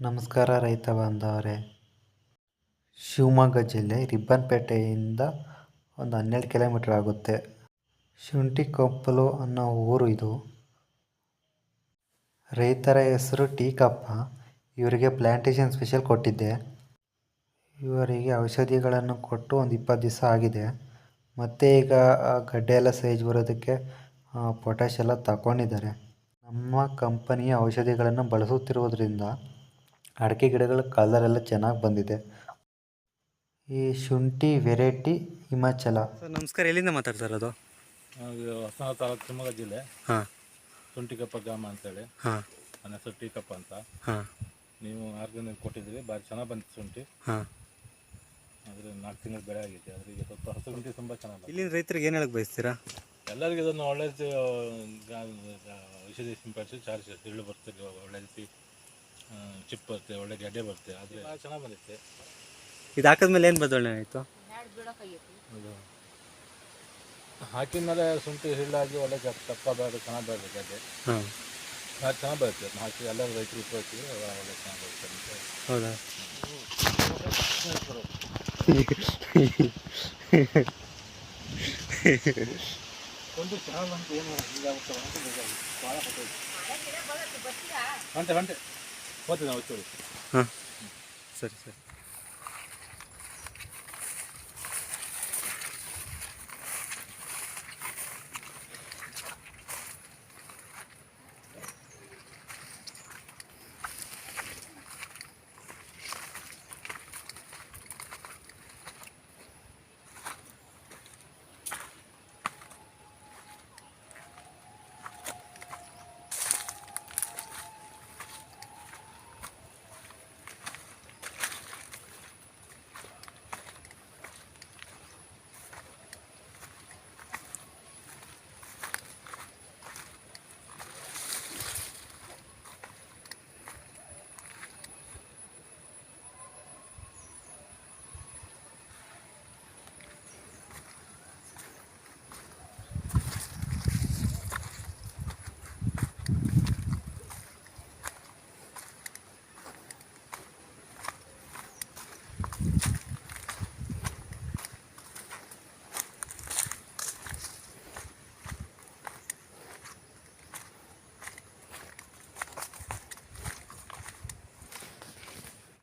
ನಮಸ್ಕಾರ ರೈತ ಬಾಂಧವರೇ. ಶಿವಮೊಗ್ಗ ಜಿಲ್ಲೆ ರಿಬ್ಬನ್ಪೇಟೆಯಿಂದ ಒಂದು ಹನ್ನೆರಡು ಕಿಲೋಮೀಟ್ರ್ ಆಗುತ್ತೆ. ಶುಂಠಿಕೊಪ್ಪಲು ಅನ್ನೋ ಊರು ಇದು. ರೈತರ ಹೆಸರು ಟೀಕಪ್ಪ. ಇವರಿಗೆ ಪ್ಲ್ಯಾಂಟೇಷನ್ ಸ್ಪೆಷಲ್ ಕೊಟ್ಟಿದ್ದೆ. ಇವರಿಗೆ ಔಷಧಿಗಳನ್ನು ಕೊಟ್ಟು ಒಂದು ಇಪ್ಪತ್ತು ದಿವಸ ಆಗಿದೆ. ಮತ್ತು ಈಗ ಗಡ್ಡೆ ಎಲ್ಲ ಸೈಜ್ ಬರೋದಕ್ಕೆ ಪೊಟ್ಯಾಶ್ ಎಲ್ಲ ತಗೊಂಡಿದ್ದಾರೆ. ನಮ್ಮ ಕಂಪನಿಯ ಔಷಧಿಗಳನ್ನು ಬಳಸುತ್ತಿರುವುದರಿಂದ ಅಡಿಕೆ ಗಿಡಗಳ ಕಲರ್ ಎಲ್ಲ ಚೆನ್ನಾಗಿ ಬಂದಿದೆ. ಈ ಶುಂಠಿ ವೆರೈಟಿ ಹಿಮಾಚಲ. ಸರ್ ನಮಸ್ಕಾರ. ಎಲ್ಲಿಂದ ಮಾತಾಡ್ತಾ ಇರೋದು? ನಾವು ಹೊಸನಗರ ತಾಲೂಕು ಶಿವಮೊಗ್ಗ ಜಿಲ್ಲೆ. ಹಾಂ. ಶುಂಠಿಕಪ್ಪ ಗ್ರಾಮ ಅಂತೇಳಿ. ಹಾಂ. ನನ್ನ ಹೆಸರು ಟೀಕಪ್ಪ ಅಂತ. ಹಾಂ. ನೀವು ಆರ್ಗ್ಯಾನಿಕ್ ಕೊಟ್ಟಿದ್ದೀವಿ ಭಾರಿ ಚೆನ್ನಾಗಿ ಬಂತು ಶುಂಠಿ. ಹಾಂ. ಆದರೆ ನಾಲ್ಕು ತಿಂಗಳು ಬೆಳೆ ಆಗಿದೆ. ಆದರೆ ಈಗ ಸ್ವಲ್ಪ ಹಸು ಶುಂಠಿ ತುಂಬ ಚೆನ್ನಾಗಿ ಇಲ್ಲಿನ ರೈತರಿಗೆ ಏನು ಹೇಳಕ್ಕೆ ಬಯಸ್ತೀರಾ? ಎಲ್ಲರಿಗೂ ಇದನ್ನು ಒಳ್ಳೆ ಔಷಧಿ ಸಿಂಪಡಿಸಿ ಚಾರ್ಜ್ ತಿರುಳು ಬರ್ತದೆ ಒಳ್ಳೆ ರೀತಿ ಚಿಪ್ ಬರುತ್ತೆ ಒಳ್ಳೆ ಗೆಡ್ಡೆ ಬರುತ್ತೆ ಆದರೆ ಚೆನ್ನಾಗಿ ಬಂದಿತ್ತೆ. ಇದು ಹಾಕಿದ್ಮೇಲೆ ಏನು ಬದಲಾವಣೆ ಆಯಿತು? ಹೌದಾ ಹಾಕಿದ ಮೇಲೆ ಶುಂಠಿ ಹಿಳ್ಳಾಗಿ ಒಳ್ಳೆ ತಪ್ಪ ಬೆಳೆದು ಚೆನ್ನಾಗಿ ಬೆಳೆದು ಗೆಡ್ಡೆ. ಹಾಂ. ಚೆನ್ನಾಗಿ ಬರುತ್ತೆ ಹಾಕಿ ಎಲ್ಲ ರೈತರು ಉಪಯೋಗಿಸಿದ್ರೆ ಒಳ್ಳೆ ಚೆನ್ನಾಗಿ ಬರುತ್ತೆ ಹೌದಾ? ಒಂದು ಚೆನ್ನಾಗಿ ಬಂತು ಏನು. ಹೊಂಟೆ ಹೊಂಟೆ ಚೂರು ಹಾಂ. ಸರಿ ಸರಿ.